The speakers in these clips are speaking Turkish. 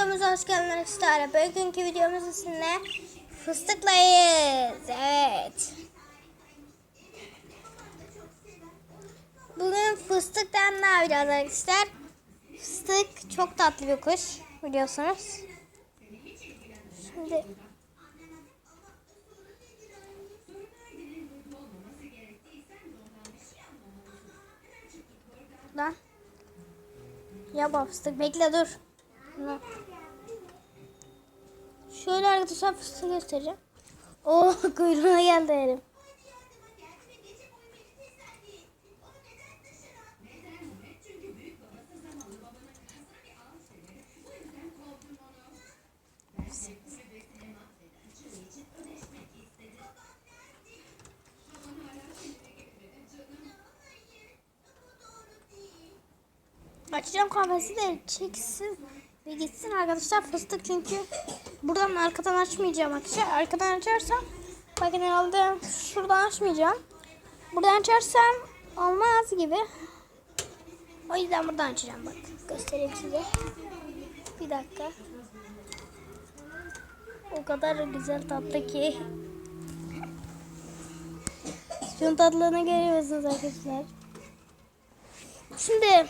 videomuza hoş geldiniz arkadaşlar. Bugünkü videomuz sizinle fıstıklayız. Evet. Bugün fıstıktan ne yapacağız arkadaşlar? Fıstık çok tatlı bir kuş biliyorsunuz. Şimdi Lan. Ya fıstık bekle dur. Şunu. Şöyle arkadaşlar fıstığı göstereceğim. Oo kuyruğuna geldi elim. Açacağım kafesi de çeksin ve gitsin arkadaşlar fıstık çünkü buradan arkadan açmayacağım arkadaşlar. Arkadan açarsam bakın herhalde şuradan açmayacağım. Buradan açarsam olmaz gibi. O yüzden buradan açacağım bak. Göstereyim size. Bir dakika. O kadar güzel tatlı ki. Şunun tatlılığını görüyorsunuz arkadaşlar. Şimdi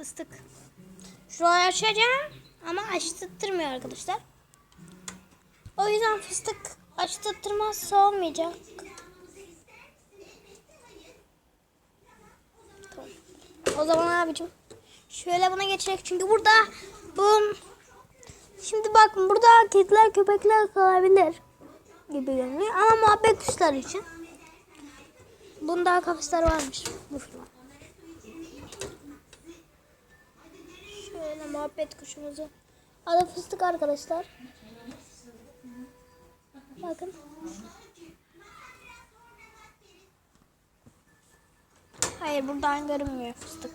Fıstık. Şurayı açacağım ama açtırtmıyor arkadaşlar. O yüzden fıstık açtırtmazsa olmayacak. Tamam. O zaman abicim şöyle buna geçecek çünkü burada bu şimdi bak burada kediler köpekler kalabilir gibi görünüyor ama muhabbet kuşları için bunda kafesler varmış bu firma. Şöyle muhabbet kuşumuzu. Adı fıstık arkadaşlar. Bakın. Hayır buradan görünmüyor fıstık.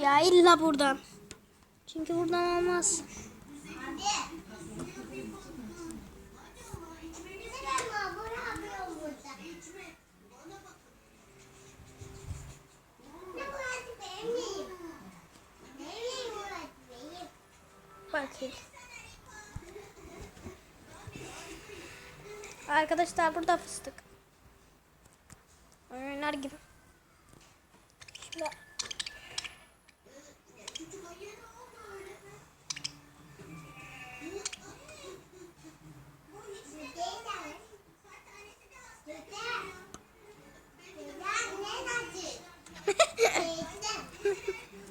Ya illa buradan. Çünkü buradan olmaz. Bakayım. Arkadaşlar burada fıstık. Oynar gibi. Şimdi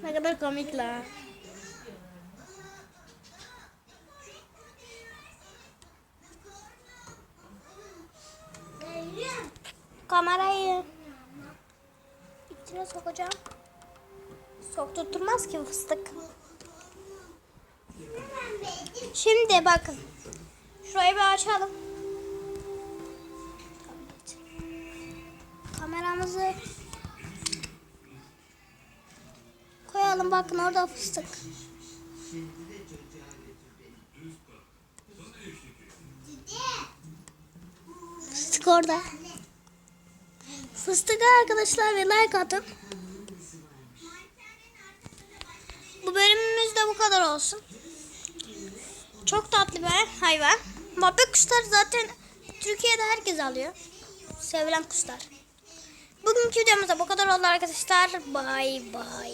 ne kadar komik la. Kamerayı içine sokacağım. Sokturtmaz ki fıstık. Şimdi bakın. Şurayı bir açalım. Kameramızı koyalım. Bakın orada fıstık. Fıstık orada. Fıstık arkadaşlar ve like atın. Bu bölümümüz de bu kadar olsun. Çok tatlı bir hayvan. Muhabbet kuşları zaten Türkiye'de herkes alıyor. Sevilen kuşlar. Bugünkü videomuzda bu kadar oldu arkadaşlar. Bay bay.